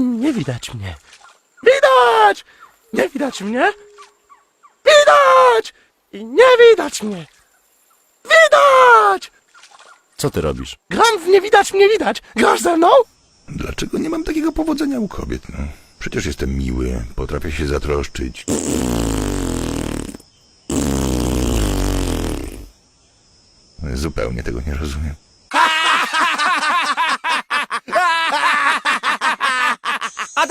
Nie widać mnie. Widać! Nie widać mnie. Widać! I nie widać mnie. Widać! Co ty robisz? Gram w nie widać mnie widać. Grasz ze mną? Dlaczego nie mam takiego powodzenia u kobiet? No, przecież jestem miły, potrafię się zatroszczyć. Zupełnie tego nie rozumiem.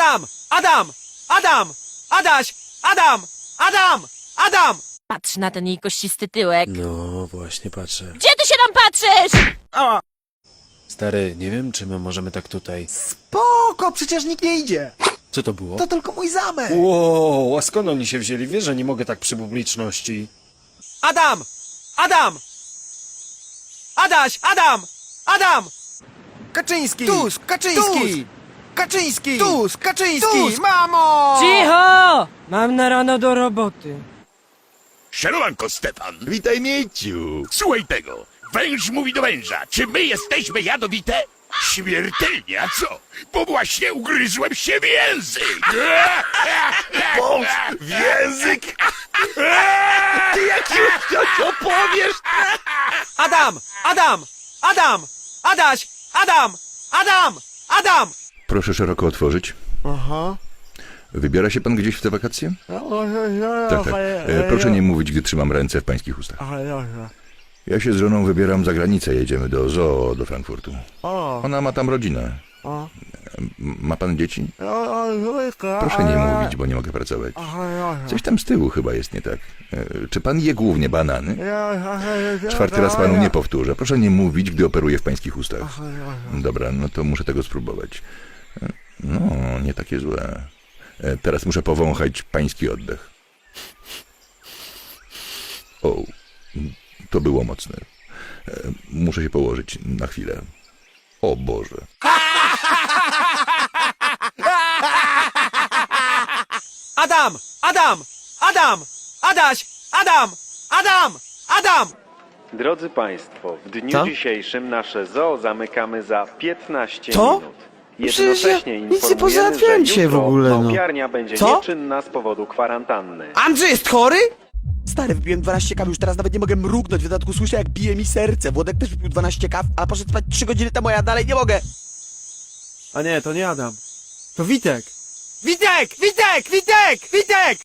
Adam! Adam! Adam! Adaś! Adam! Adam! Adam! Patrz na ten jej kościsty tyłek. No, właśnie patrzę. Gdzie ty się tam patrzysz? Stary, nie wiem, czy my możemy tak tutaj... Spoko, przecież nikt nie idzie. Co to było? To tylko mój zamek. Wow, a skąd oni się wzięli? Wiesz, że nie mogę tak przy publiczności. Adam! Adam! Adaś! Adam! Adam! Kaczyński! Tusk, Kaczyński! Kaczyński! Tusk, Kaczyński! Tusk. Mamo! Cicho! Mam na rano do roboty. Szarowanko, Stefan. Witaj, Mieciu! Słuchaj tego. Węż mówi do węża. Czy my jesteśmy jadowite? Śmiertelnie, a co? Bo właśnie ugryzłem się w język. Wąż w język! Ty jak już coś opowiesz! Adam! Adam! Adam! Adaś! Adam! Adam! Adam! Proszę szeroko otworzyć. Aha. Wybiera się pan gdzieś w te wakacje? Tak, tak. E, proszę nie mówić, gdy trzymam ręce w pańskich ustach. Ja się z żoną wybieram za granicę, jedziemy do zoo, do Frankfurtu. Ona ma tam rodzinę. Ma pan dzieci? Proszę nie mówić, bo nie mogę pracować. Coś tam z tyłu chyba jest nie tak. E, Czy pan je głównie banany? Czwarty raz panu nie powtórzę. Proszę nie mówić, gdy operuję w pańskich ustach. Dobra, no to muszę tego spróbować. No, nie takie złe. E, Teraz muszę powąchać pański oddech. O, to było mocne. E, Muszę się położyć na chwilę. O Boże. Adam! Adam! Adam! Adaś! Adam! Adam! Adam! Drodzy Państwo, w dniu Co? dzisiejszym nasze zoo zamykamy za 15 Co? minut. Przecież ja Jednocześnie nic nie informujemy, pozałatwiałem że dzisiaj w jutro ogóle, no. Małpiarnia będzie Co? nieczynna z powodu kwarantanny. Andrzej jest chory? Stary, wypiłem 12 kaw, już teraz nawet nie mogę mrugnąć, w dodatku słyszę jak bije mi serce. Włodek też wypił 12 kaw, a poszedł spać 3 godziny temu, a ja dalej nie mogę. A nie, to nie Adam. To Witek! Witek! Witek! Witek! Witek!